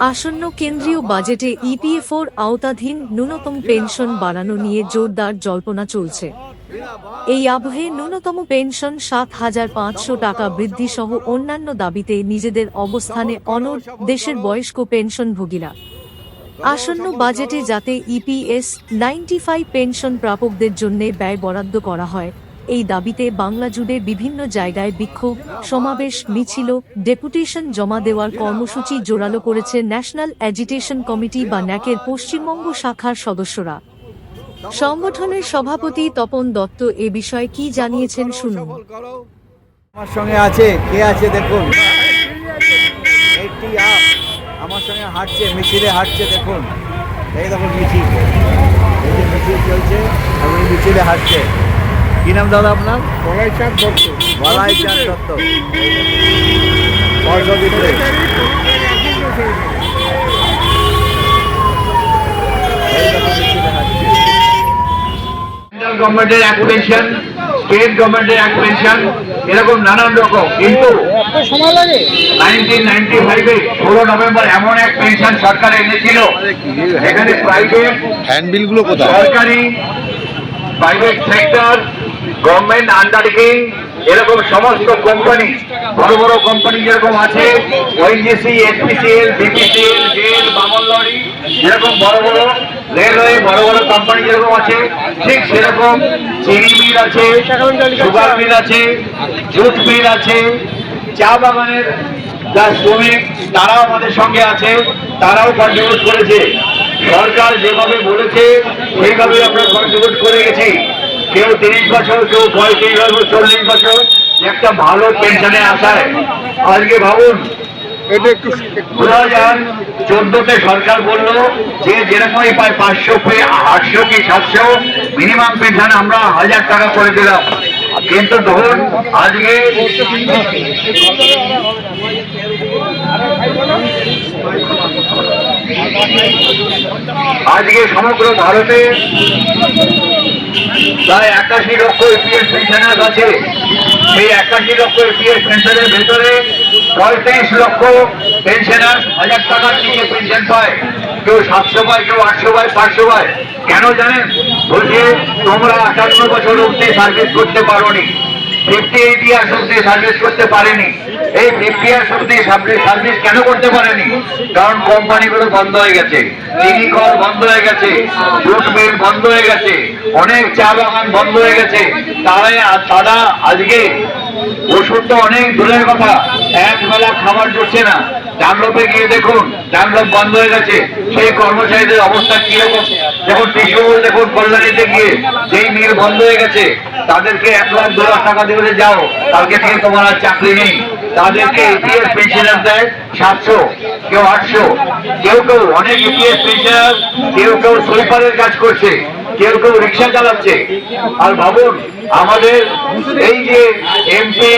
আসন্ন কেন্দ্রীয় বাজেটে ইপিএফওর আওতাধীন ন্যূনতম পেনশন বাড়ানো নিয়ে জোরদার জল্পনা চলছে। এই আবহে ন্যূনতম পেনশন সাত হাজার পাঁচশো টাকা বৃদ্ধি সহ অন্যান্য দাবিতে নিজেদের অবস্থানে অনড় দেশের বয়স্ক পেনশনভোগীরা। আসন্ন বাজেটে যাতে ইপিএস নাইনটি ফাইভ পেনশন প্রাপকদের জন্য ব্যয় বরাদ্দ করা হয় এই দাবিতে বাংলা জুড়ে বিভিন্ন জায়গায় বিক্ষোভ, সমাবেশ, মিছিল, ডেপুটেশন জমা দেওয়ার কর্মসূচি জোরালো করেছে ন্যাশনাল অ্যাজিটেশন কমিটি বা ন্যাকের পশ্চিমবঙ্গ শাখার সদস্যরা। সংগঠনের সভাপতি তপন দত্ত এ বিষয়ে কি জানিয়েছেন শুনুন। আমার সঙ্গে আছে, কে আছে দেখুন। আমার সঙ্গে হাঁটছে, মিছিলে হাঁটছে, দেখুন। এই দেখুন মিছিল। মিছিল চলছে মিছিলে হাঁটছে। কি নাম দাদা আপনার? বলাই চাঁদ দত্ত। বলাই চাঁদ দত্ত। সেন্ট্রাল গভর্নমেন্টের এক পেনশন স্টেট গভর্নমেন্টের এক পেনশন এরকম নানান রকম। কিন্তু নাইনটিন নাইনটি ফাইভে ষোলো নভেম্বর এমন এক পেনশন সরকার এনেছিল এখানে প্রাইভেট হ্যান্ডবিলগুলো কোথায়? সরকারি প্রাইভেট সেক্টর গভর্নমেন্ট আন্ডারটেকিং এরকম সমস্ত কোম্পানি বড় বড় কোম্পানি যেরকম আছে ONGC SPCL BPCL GAIL Balmer Lawrie যেরকম বড় বড় রেলওয়ে বড় বড় কোম্পানি যেরকম আছে, ঠিক সেরকম চিনি মিল আছে সুগার মিল আছে জুট মিল আছে, চা বাগানের যা শ্রমিক, তারাও আমাদের সঙ্গে আছে, তারাও কন্ট্রিবিউট করেছে। সরকার যেভাবে বলেছে সেইভাবে আমরা কন্ট্রিবিউট করে গেছি। কেউ তিরিশ বছর কেউ পঁয়ত্রিশ বছর চল্লিশ বছর একটা ভালো পেনশনে আসায়। আজকে ভাবুন এটা দু হাজার চোদ্দতে সরকার বলল যে যেরকমই পায় পাঁচশো পে আটশো কি সাতশো মিনিমাম পেনশন আমরা হাজার টাকা করে দিলাম। কিন্তু ধরুন আজকে আজকে সমগ্র ভারতে প্রায় একাশি লক্ষ এপিএস পেনশনার আছে। সেই একাশি লক্ষ এপিএস পেনশনের ভেতরে পঁয়ত্রিশ লক্ষ পেনশনার হাজার টাকার নিচে পেনশন পায়। কেউ সাতশো পায়, কেউ আটশো পায়, পাঁচশো পায়। কেন জানেন? বলছে, তোমরা আটান্ন বছর অব্দি সার্ভিস করতে পারোনি। ফিফটি এইট ইয়ার্স অব্দি সার্ভিস করতে পারেনি। এই ইয়ার্স অব্দি সার্ভিস কেন করতে পারেনি কারণ কোম্পানিগুলো বন্ধ হয়ে গেছে। চিনি কল বন্ধ হয়ে গেছে। জুট মিল বন্ধ হয়ে গেছে। অনেক চা বাগান বন্ধ হয়ে গেছে। তারাই তারা আজকে ওষুধ তো অনেক দূরের কথা। এক বেলা খাবার জুটছে না। ডানলপে গিয়ে দেখুন, ডানলপ বন্ধ হয়ে গেছে। সেই কর্মচারীদের অবস্থা কীরকম? যখন ত্রিশুল দেখুন, কল্যাণীতে গিয়ে যেই মিল বন্ধ হয়ে গেছে, তাদেরকে এক লাখ দু লাখ টাকা দিয়ে যাও। কালকে থেকে তোমার আর চাকরি নেই। তাদেরকে ইপিএস পেনশনার দেয় সাতশো কেউ আটশো। কেউ কেউ অনেক ইপিএস পেনশনার কেউ কেউ সুইপারের কাজ করছে কেউ কেউ রিক্সা চালাচ্ছে। আর ভাবুন আমাদের এই যে এমপি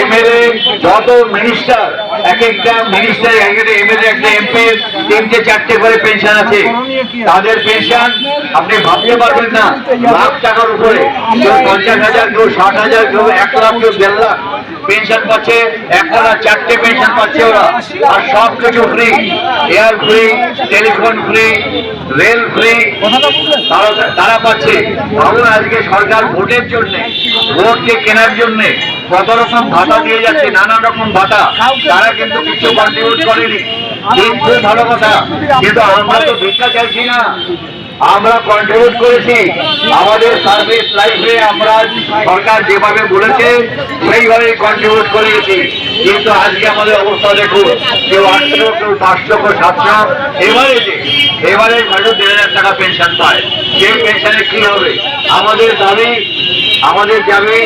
এমএলএ যত মিনিস্টার এক একটা মিনিস্টার এক একটা এমএলএ একটা এমপি তিনটে চারটে করে পেনশন আছে। তাদের পেনশন আপনি ভাবতে পারবেন না লাখ টাকার উপরে। কেউ পঞ্চাশ হাজার কেউ ষাট হাজার কেউ এক লাখ কেউ দেড় লাখ। পেনশন পাচ্ছে একখানা চারটে পেনশন পাচ্ছে ওরা। আর সব কিছু free air free telephone free rail free তারা পাচ্ছে। ভাবুন আজকে সরকার ভোটের জন্যে, ভোটকে কেনার জন্যে কত রকম ভাতা দিয়ে যাচ্ছে নানা রকম ভাতা। তারা কিন্তু কিছু কন্ট্রিবিউট করেনি। খুব ভালো কথা, কিন্তু আমরা তো ভিক্ষা চাইছি না। আমরা কন্ট্রিবিউট করেছি। আমাদের সার্ভিস লাইফে আমরা সরকার যেভাবে বলেছে সেইভাবে কন্ট্রিবিউট করে গেছি কিন্তু আজকে আমাদের অবস্থা দেখুন, কেউ আটশো কেউ পাঁচশো কেউ সাতশো এবারে এবারে হয়তো দেড় হাজার টাকা পেনশন পায়। সেই পেনশনে কি হবে? আমাদের দাবি, আমাদের যাবে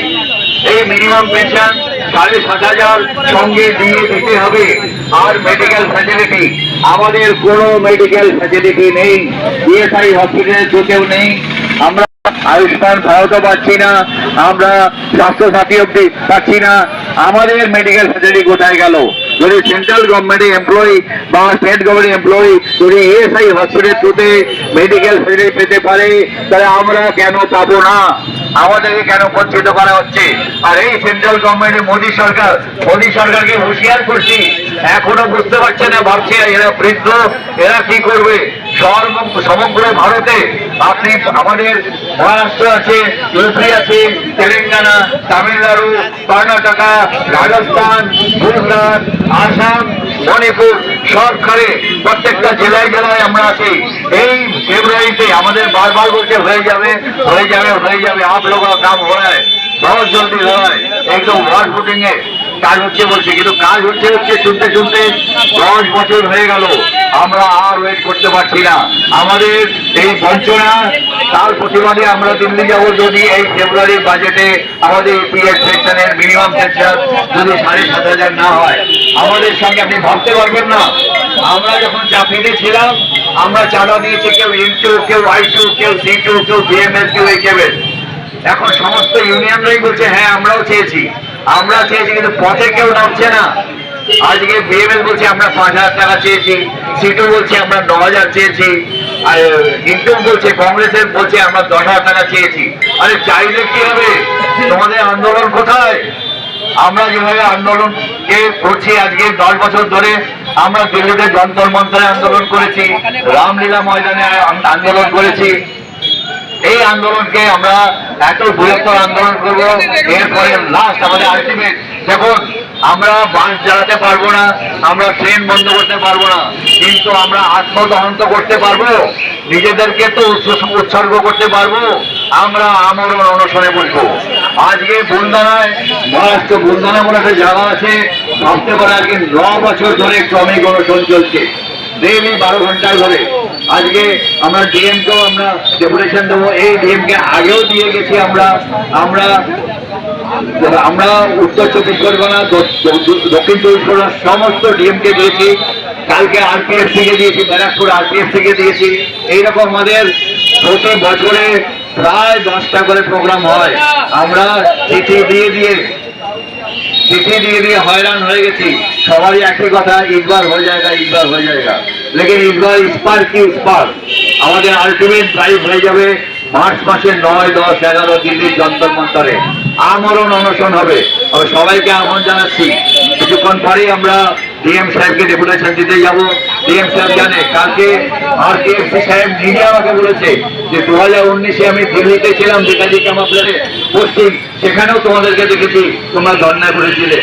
এই মিনিমাম পেনশন সাড়ে সাত হাজার সঙ্গে দিয়ে দিতে হবে। আর মেডিকেল ফ্যাসিলিটি আমাদের কোনো মেডিকেল ফ্যাসিলিটি নেই ইএসআই হসপিটালে ঢুকেও নেই। আমরা আয়ুষ্মান ভারতও পাচ্ছি না, আমরা স্বাস্থ্য সাথী অব্দি পাচ্ছি না। আমাদের মেডিকেল ফ্যাসিলিটি কোথায় গেল? যদি সেন্ট্রাল গভর্নমেন্টের এমপ্লয়ি বা স্টেট গভর্নমেন্ট এমপ্লয়ি যদি এএসআই হসপিটাল থ্রুতে মেডিকেল ফ্যাসিলিটি পেতে পারে, তাহলে আমরা কেন পাবো না? আমাদেরকে কেন বঞ্চিত করা হচ্ছে? আর এই সেন্ট্রাল গভর্নমেন্টের মোদী সরকার, মোদী সরকারকে হুঁশিয়ার করছি। এখনো বুঝতে পারছে না ভাবছে এরা বৃদ্ধ এরা কি করবে সর্ব- সমগ্র ভারতে আপনি আমাদের মহারাষ্ট্র আছে ইউপি আছে তেলেঙ্গানা তামিলনাড়ু কর্ণাটকা রাজস্থান গুজরাট আসাম মণিপুর সরকারে প্রত্যেকটা জেলায় জেলায় আমরা আছি এই ফেব্রুয়ারিতে আমাদের বারবার বলছে হয়ে যাবে হয়ে যাবে হয়ে যাবে আপ লোক কাম হয় बहुत জলদি হয় একদম ওয়ার্ড ফুটিং এ কাজ হচ্ছে বলছে, কিন্তু কাজ হচ্ছে হচ্ছে শুনতে শুনতে দশ বছর হয়ে গেল। আমরা আর ওয়েট করতে পারছি না। আমাদের এই বঞ্চনা, তার প্রতিবাদে আমরা দিল্লি যাব যদি এই ফেব্রুয়ারি বাজেটে আমাদের পিএস সেকশনের মিনিমাম সেকশন যদি সাড়ে সাত হাজার না হয়। আমাদের সঙ্গে আপনি ভাবতে পারবেন না। আমরা যখন চাকরিতে ছিলাম, আমরা চাঁদা দিয়েছি কেউ ইন্টু কেউ আই টু কেউ সি টু কেউ বিএমএস কেউ এই এইচএমএস এখন সমস্ত ইউনিয়নরাই বলছে হ্যাঁ আমরাও চেয়েছি। আমরা চেয়েছি কিন্তু পথে কেউ নামছে না। আজকে বিএমএল বলছে, আমরা পাঁচ হাজার টাকা চেয়েছি। সিটু বলছে, আমরা ন হাজার চেয়েছি। আর হিন্দু বলছে কংগ্রেসের বলছে, আমরা দশ হাজার টাকা চেয়েছি। আরে চাইলে কি হবে? তোমাদের আন্দোলন কোথায়? আমরা যেভাবে আন্দোলনকে করছি আজকে দশ বছর ধরে, আমরা দিল্লিতে যন্তর মন্ত্রে আন্দোলন করেছি, রামলীলা ময়দানে আন্দোলন করেছি। এই আন্দোলনকে আমরা এত বৃহত্তর আন্দোলন করব, এরপরে লাস্ট আমাদের আলটিমেট দেখুন, আমরা বাস জ্বালাতে পারব না, আমরা ট্রেন বন্ধ করতে পারব না, কিন্তু আমরা আত্মদহন তো করতে পারব, নিজেদেরকে তো উৎস- উৎসর্গ করতে পারব, আমরা আমরণ অনশনে বলব আজকে বুলদানায় মহারাষ্ট্র বুলদানা বলে একটা জায়গা আছে, ভাবতে পারে আজকে ন বছর ধরে ক্রমিক অনশন চলছে। ডেইলি বারো ঘণ্টা ধরে আজকে আমরা ডিএম কেও আমরা ডেপুটেশন দেবো। এই ডিএম কে আগেও দিয়ে গেছি আমরা। আমরা আমরা উত্তর চব্বিশ পরগনা দক্ষিণ চব্বিশ পরগনা সমস্ত ডিএম কে দিয়েছি। কালকে আরপিএফ থেকে দিয়েছি, ব্যারাকপুর আরপিএফ থেকে দিয়েছি। এইরকম আমাদের প্রতি বছরে প্রায় দশটা করে প্রোগ্রাম হয়। আমরা চিঠি দিয়ে দিয়ে, চিঠি দিয়ে দিয়ে হয়রান হয়ে গেছি। সবারই একই কথা ইকবার হয়ে যায়গা ইকবার হয়ে যায়গা লেকিন ইকবার ইস্পার কি ইস্পার আমাদের আলটিমেট ড্রাইভ হয়ে যাবে মার্চ মাসের নয়, দশ, এগারো দিল্লির যন্তর মন্তরে। আমরণ অনশন হবে। তবে সবাইকে আহ্বান জানাচ্ছি। কিছুক্ষণ পরেই আমরা ডিএম সাহেবকে ডেপুটেশন দিতে যাব। ডিএম সাহেব জানে, কালকে আর টিএমসি সাহেব নিজে আমাকে বলেছে যে দু হাজার উনিশে আমি দিল্লিতে ছিলাম নেতাজি কামাপ্লারে পোস্টিং সেখানেও তোমাদেরকে দেখেছি, তোমরা ধর্ণা করেছিলে